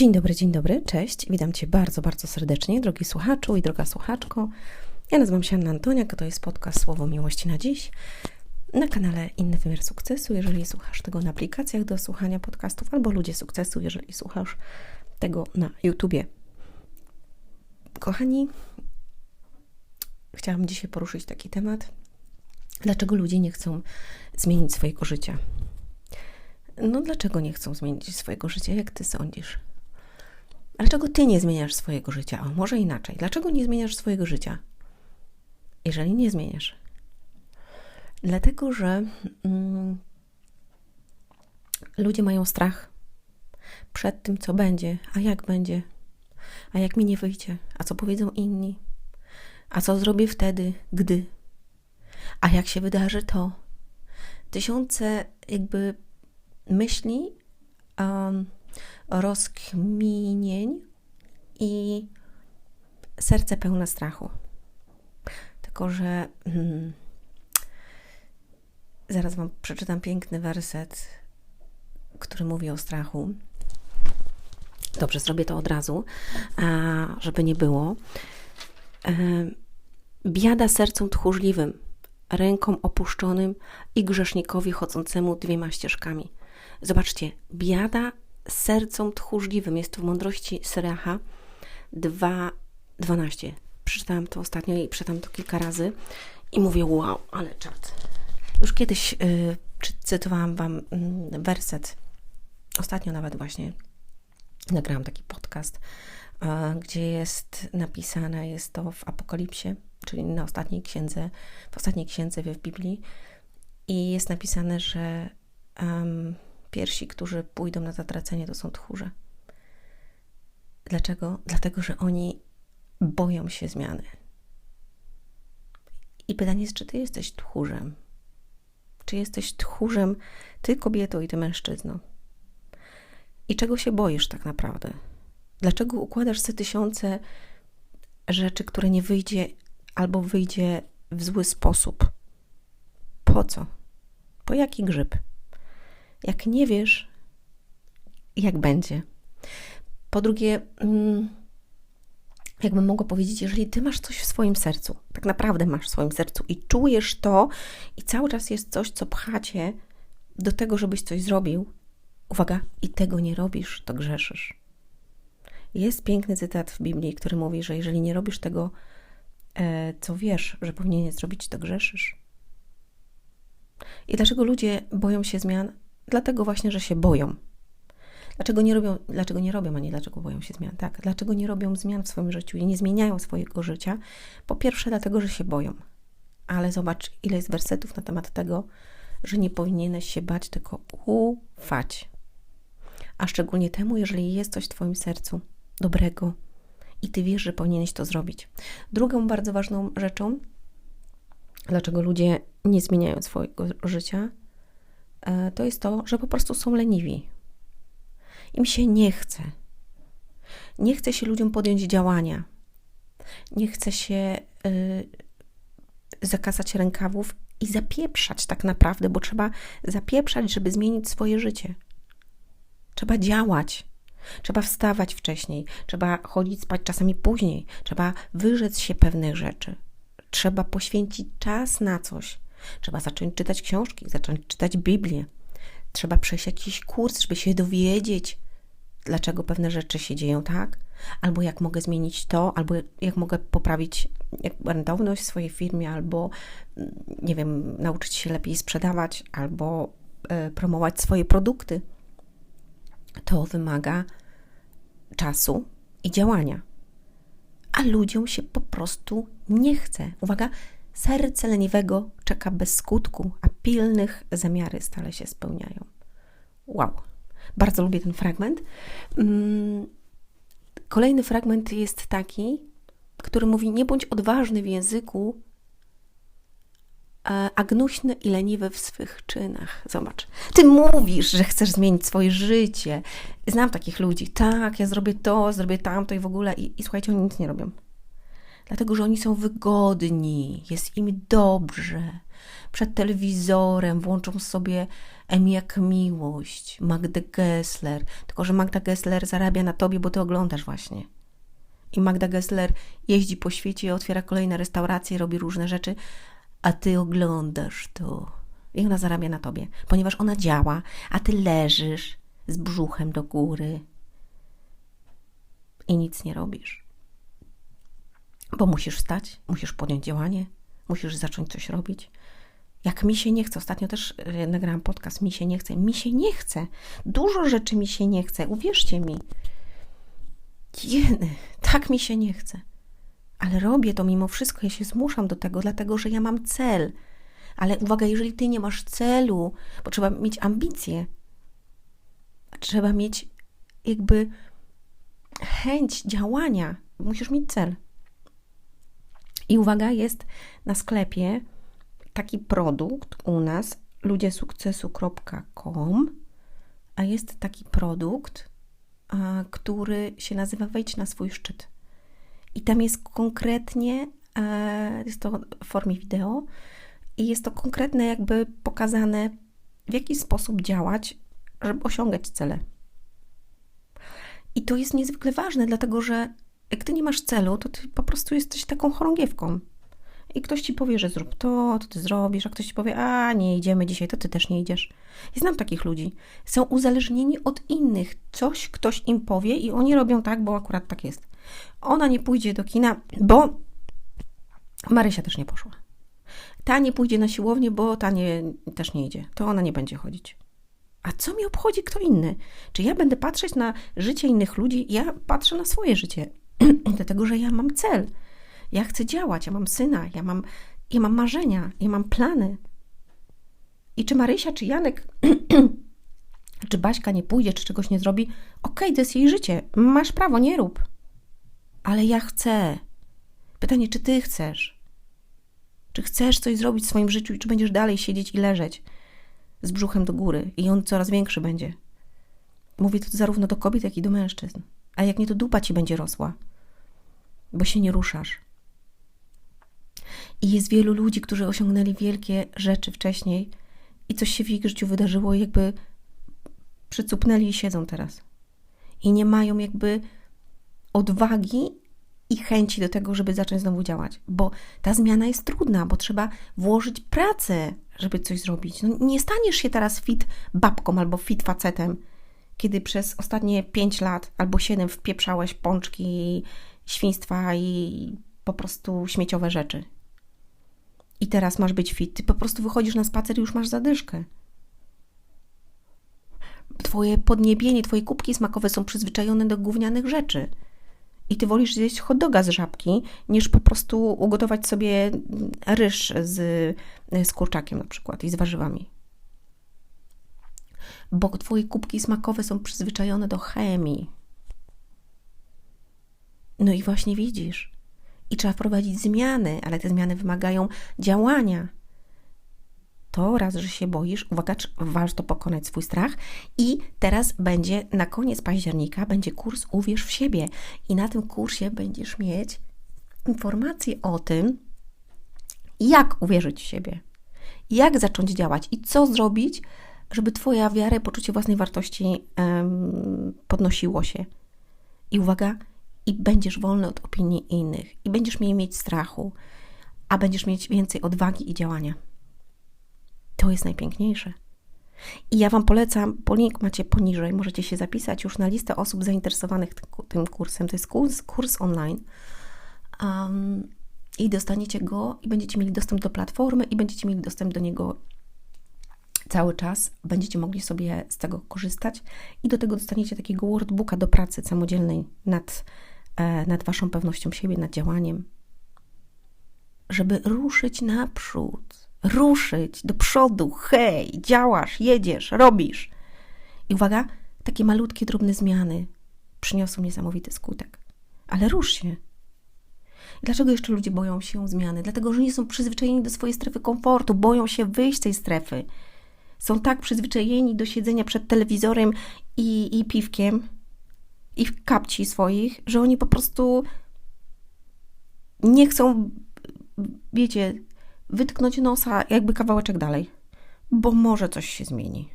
Dzień dobry, dzień dobry, cześć. Witam Cię bardzo, bardzo serdecznie, drogi słuchaczu i droga słuchaczko. Ja nazywam się Anna Antoniak, to jest podcast Słowo Miłości na dziś na kanale Inny Wymiar Sukcesu, jeżeli słuchasz tego na aplikacjach do słuchania podcastów, albo Ludzie Sukcesu, jeżeli słuchasz tego na YouTubie. Kochani, chciałam dzisiaj poruszyć taki temat. Dlaczego ludzie nie chcą zmienić swojego życia? No, dlaczego nie chcą zmienić swojego życia? Jak ty sądzisz? Dlaczego ty nie zmieniasz swojego życia? A może inaczej. Dlaczego nie zmieniasz swojego życia? Jeżeli nie zmieniasz. Dlatego, że mm, ludzie mają strach przed tym, co będzie, a jak będzie, a jak mi nie wyjdzie, a co powiedzą inni, a co zrobię wtedy, gdy, a jak się wydarzy to. Tysiące jakby myśli, um, rozkminień i serce pełne strachu. Tylko, że hmm, zaraz Wam przeczytam piękny werset, który mówi o strachu. Dobrze, zrobię to od razu, żeby nie było. E, biada sercom tchórzliwym, rękom opuszczonym i grzesznikowi chodzącemu dwiema ścieżkami. Zobaczcie, biada sercom tchórzliwym. Jest to w mądrości Syracha 2.12. Przeczytałam to ostatnio i przeczytałam to kilka razy i mówię, wow, ale czad. Już kiedyś yy, cytowałam Wam yy, werset, ostatnio nawet właśnie nagrałam taki podcast, yy, gdzie jest napisane, jest to w Apokalipsie, czyli na ostatniej księdze, w ostatniej księdze w Biblii i jest napisane, że Pierwsi, którzy pójdą na zatracenie, to są tchórze. Dlaczego? Dlatego, że oni boją się zmiany. I pytanie jest, czy ty jesteś tchórzem? Czy jesteś tchórzem, ty kobieto i ty mężczyzno? I czego się boisz tak naprawdę? Dlaczego układasz sobie tysiące rzeczy, które nie wyjdzie albo wyjdzie w zły sposób? Po co? Po jaki grzyb? Jak nie wiesz, jak będzie. Po drugie, mm, jakbym mogła powiedzieć, jeżeli ty masz coś w swoim sercu, tak naprawdę masz w swoim sercu i czujesz to, i cały czas jest coś, co pchacie do tego, żebyś coś zrobił, uwaga, i tego nie robisz, to grzeszysz. Jest piękny cytat w Biblii, który mówi, że jeżeli nie robisz tego, e, co wiesz, że powinieneś zrobić, to grzeszysz. I dlaczego ludzie boją się zmian? Dlatego właśnie, że się boją. Dlaczego nie robią, dlaczego nie robią, a nie dlaczego boją się zmian? Tak, dlaczego nie robią zmian w swoim życiu i nie zmieniają swojego życia? Po pierwsze, dlatego, że się boją. Ale zobacz, ile jest wersetów na temat tego, że nie powinieneś się bać, tylko ufać. A szczególnie temu, jeżeli jest coś w Twoim sercu dobrego i Ty wiesz, że powinieneś to zrobić. Drugą bardzo ważną rzeczą, dlaczego ludzie nie zmieniają swojego życia, to jest to, że po prostu są leniwi. Im się nie chce. Nie chce się ludziom podjąć działania. Nie chce się y, zakasać rękawów i zapieprzać tak naprawdę, bo trzeba zapieprzać, żeby zmienić swoje życie. Trzeba działać. Trzeba wstawać wcześniej, trzeba chodzić spać czasami później, trzeba wyrzec się pewnych rzeczy, trzeba poświęcić czas na coś, Trzeba zacząć czytać książki, zacząć czytać Biblię. Trzeba przejść jakiś kurs, żeby się dowiedzieć, dlaczego pewne rzeczy się dzieją tak, albo jak mogę zmienić to, albo jak mogę poprawić rentowność w swojej firmie, albo mm, nie wiem, nauczyć się lepiej sprzedawać, albo y, promować swoje produkty. To wymaga czasu i działania. A ludziom się po prostu nie chce. Uwaga, Serce leniwego czeka bez skutku, a pilnych zamiary stale się spełniają. Wow, bardzo lubię ten fragment. Mm, kolejny fragment jest taki, który mówi: Nie bądź odważny w języku, a gnuśny i leniwy w swych czynach. Zobacz, ty mówisz, że chcesz zmienić swoje życie. Znam takich ludzi. Tak, ja zrobię to, zrobię tamto i w ogóle. I, i słuchajcie, oni nic nie robią. Dlatego, że oni są wygodni, jest im dobrze. Przed telewizorem włączą sobie M jak miłość, Magdę Gessler. Tylko, że Magda Gessler zarabia na tobie, bo ty oglądasz właśnie. I Magda Gessler jeździ po świecie, otwiera kolejne restauracje, robi różne rzeczy, a ty oglądasz to. I ona zarabia na tobie, ponieważ ona działa, a ty leżysz z brzuchem do góry i nic nie robisz. Bo musisz wstać, musisz podjąć działanie, musisz zacząć coś robić. Jak mi się nie chce, ostatnio też e, nagrałam podcast, mi się nie chce, mi się nie chce. Dużo rzeczy mi się nie chce, uwierzcie mi. Jeny, tak mi się nie chce. Ale robię to mimo wszystko, ja się zmuszam do tego, dlatego że ja mam cel. Ale uwaga, jeżeli ty nie masz celu, bo trzeba mieć ambicje, trzeba mieć jakby chęć działania, musisz mieć cel. I uwaga, jest na sklepie taki produkt u nas ludziesukcesu.com, a jest taki produkt, a, który się nazywa Wejdź na swój szczyt. I tam jest konkretnie, e, jest to w formie wideo, i jest to konkretne, jakby pokazane, w jaki sposób działać, żeby osiągać cele. I to jest niezwykle ważne, dlatego że jak ty nie masz celu, to ty po prostu jesteś taką chorągiewką. I ktoś ci powie, że zrób to, to ty zrobisz, a ktoś ci powie, a nie idziemy dzisiaj, to ty też nie idziesz. I znam takich ludzi. Są uzależnieni od innych. Coś ktoś im powie i oni robią tak, bo akurat tak jest. Ona nie pójdzie do kina, bo Marysia też nie poszła. Ta nie pójdzie na siłownię, bo ta nie, też nie idzie. To ona nie będzie chodzić. A co mi obchodzi kto inny? Czy ja będę patrzeć na życie innych ludzi? Ja patrzę na swoje życie, dlatego że ja mam cel. Ja chcę działać, ja mam syna, ja mam, ja mam marzenia, ja mam plany. I czy Marysia, czy Janek, czy Baśka nie pójdzie, czy czegoś nie zrobi, okej, okay, to jest jej życie, masz prawo, nie rób. Ale ja chcę. Pytanie, czy ty chcesz? Czy chcesz coś zrobić w swoim życiu i czy będziesz dalej siedzieć i leżeć z brzuchem do góry i on coraz większy będzie? Mówię to zarówno do kobiet, jak i do mężczyzn. A jak nie, to dupa ci będzie rosła, bo się nie ruszasz. I jest wielu ludzi, którzy osiągnęli wielkie rzeczy wcześniej i coś się w ich życiu wydarzyło, i jakby przycupnęli i siedzą teraz. I nie mają jakby odwagi i chęci do tego, żeby zacząć znowu działać, bo ta zmiana jest trudna, bo trzeba włożyć pracę, żeby coś zrobić. No, nie staniesz się teraz fit babką albo fit facetem, kiedy przez ostatnie 5 lat albo 7 wpieprzałeś pączki, świństwa i po prostu śmieciowe rzeczy. I teraz masz być fit. Ty po prostu wychodzisz na spacer i już masz zadyszkę. Twoje podniebienie, twoje kubki smakowe są przyzwyczajone do gównianych rzeczy i ty wolisz zjeść hot doga z żabki, niż po prostu ugotować sobie ryż z, z kurczakiem na przykład i z warzywami. Bo twoje kubki smakowe są przyzwyczajone do chemii. No i właśnie widzisz. I trzeba wprowadzić zmiany, ale te zmiany wymagają działania to raz, że się boisz, uwaga, warto pokonać swój strach i teraz będzie na koniec października będzie kurs Uwierz w siebie i na tym kursie będziesz mieć informacje o tym, jak uwierzyć w siebie, jak zacząć działać i co zrobić, żeby Twoja wiara i poczucie własnej wartości um, podnosiło się. I uwaga, i będziesz wolny od opinii innych, i będziesz mniej mieć strachu, a będziesz mieć więcej odwagi i działania. To jest najpiękniejsze. I ja Wam polecam, po link macie poniżej, możecie się zapisać już na listę osób zainteresowanych tym kursem. To jest kurs, kurs online. Um, I dostaniecie go i będziecie mieli dostęp do platformy i będziecie mieli dostęp do niego cały czas. Będziecie mogli sobie z tego korzystać i do tego dostaniecie takiego workbooka do pracy samodzielnej nad, nad Waszą pewnością siebie, nad działaniem, żeby ruszyć naprzód ruszyć do przodu, hej, działasz, jedziesz, robisz. I uwaga, takie malutkie, drobne zmiany przyniosą niesamowity skutek. Ale rusz się. Dlaczego jeszcze ludzie boją się zmiany? Dlatego, że nie są przyzwyczajeni do swojej strefy komfortu, boją się wyjść z tej strefy. Są tak przyzwyczajeni do siedzenia przed telewizorem i, i piwkiem i kapci swoich, że oni po prostu nie chcą, wiecie, wytknąć nosa jakby kawałeczek dalej, bo może coś się zmieni.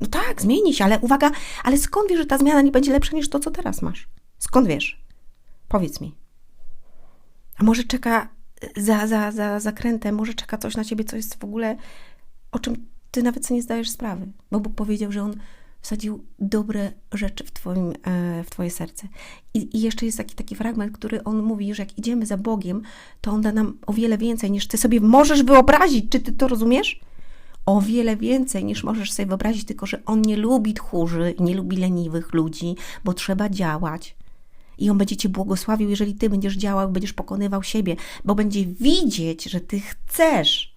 No tak, zmieni się, ale uwaga, ale skąd wiesz, że ta zmiana nie będzie lepsza niż to, co teraz masz? Skąd wiesz? Powiedz mi. A może czeka za, za, za zakrętem, może czeka coś na ciebie, co jest w ogóle, o czym ty nawet sobie nie zdajesz sprawy. Bo Bóg powiedział, że On wsadził dobre rzeczy w, twoim, e, w twoje serce. I, I jeszcze jest taki, taki fragment, który On mówi, że jak idziemy za Bogiem, to On da nam o wiele więcej, niż ty sobie możesz wyobrazić. Czy ty to rozumiesz? O wiele więcej, niż możesz sobie wyobrazić, tylko że On nie lubi tchórzy, nie lubi leniwych ludzi, bo trzeba działać. I On będzie Cię błogosławił, jeżeli Ty będziesz działał, będziesz pokonywał siebie, bo będzie widzieć, że Ty chcesz.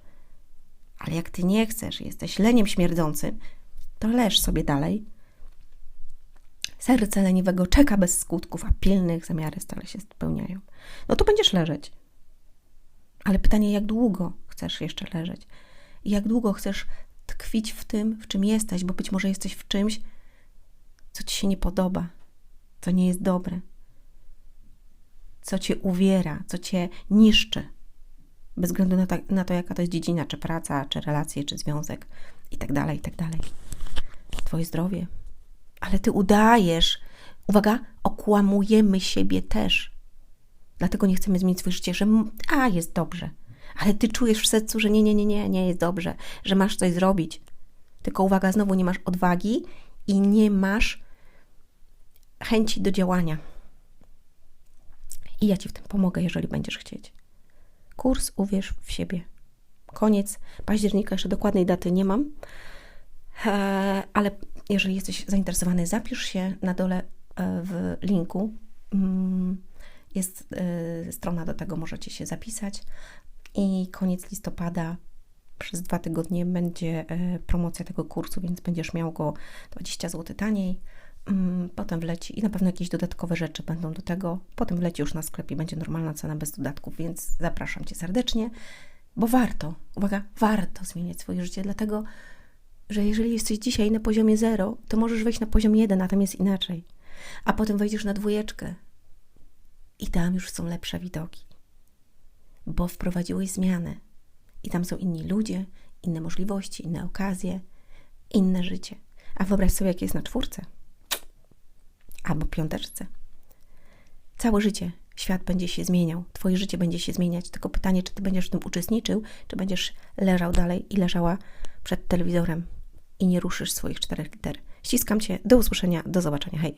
Ale jak Ty nie chcesz, jesteś leniem śmierdzącym, to leż sobie dalej. Serce leniwego czeka bez skutków, a pilnych zamiary stale się spełniają. No to będziesz leżeć. Ale pytanie, jak długo chcesz jeszcze leżeć? I jak długo chcesz tkwić w tym, w czym jesteś, bo być może jesteś w czymś, co Ci się nie podoba, co nie jest dobre co cię uwiera, co cię niszczy. Bez względu na to, na to, jaka to jest dziedzina, czy praca, czy relacje, czy związek, i tak dalej, i tak dalej. Twoje zdrowie. Ale ty udajesz, uwaga, okłamujemy siebie też. Dlatego nie chcemy zmienić swoje życie, że a, jest dobrze. Ale ty czujesz w sercu, że nie, nie, nie, nie, nie jest dobrze, że masz coś zrobić. Tylko uwaga, znowu nie masz odwagi i nie masz chęci do działania. I ja Ci w tym pomogę, jeżeli będziesz chcieć. Kurs Uwierz w siebie. Koniec października, jeszcze dokładnej daty nie mam, ale jeżeli jesteś zainteresowany, zapisz się na dole e, w linku. Mm, jest e, strona do tego, możecie się zapisać. I koniec listopada przez dwa tygodnie będzie promocja tego kursu, więc będziesz miał go 20 zł taniej. Mm, potem wleci i na pewno jakieś dodatkowe rzeczy będą do tego. Potem wleci już na sklep i będzie normalna cena bez dodatków, więc zapraszam Cię serdecznie, bo warto, uwaga, warto zmieniać swoje życie, dlatego, że jeżeli jesteś dzisiaj na poziomie 0, to możesz wejść na poziom 1, a tam jest inaczej. A potem wejdziesz na dwójeczkę i tam już są lepsze widoki, bo wprowadziłeś zmianę i tam są inni ludzie, inne możliwości, inne okazje, inne życie. A wyobraź sobie, jak jest na czwórce albo piąteczce. Całe życie świat będzie się zmieniał, Twoje życie będzie się zmieniać. Tylko pytanie, czy Ty będziesz w tym uczestniczył, czy będziesz leżał dalej i leżała przed telewizorem i nie ruszysz swoich czterech liter. Ściskam Cię, do usłyszenia, do zobaczenia, hej!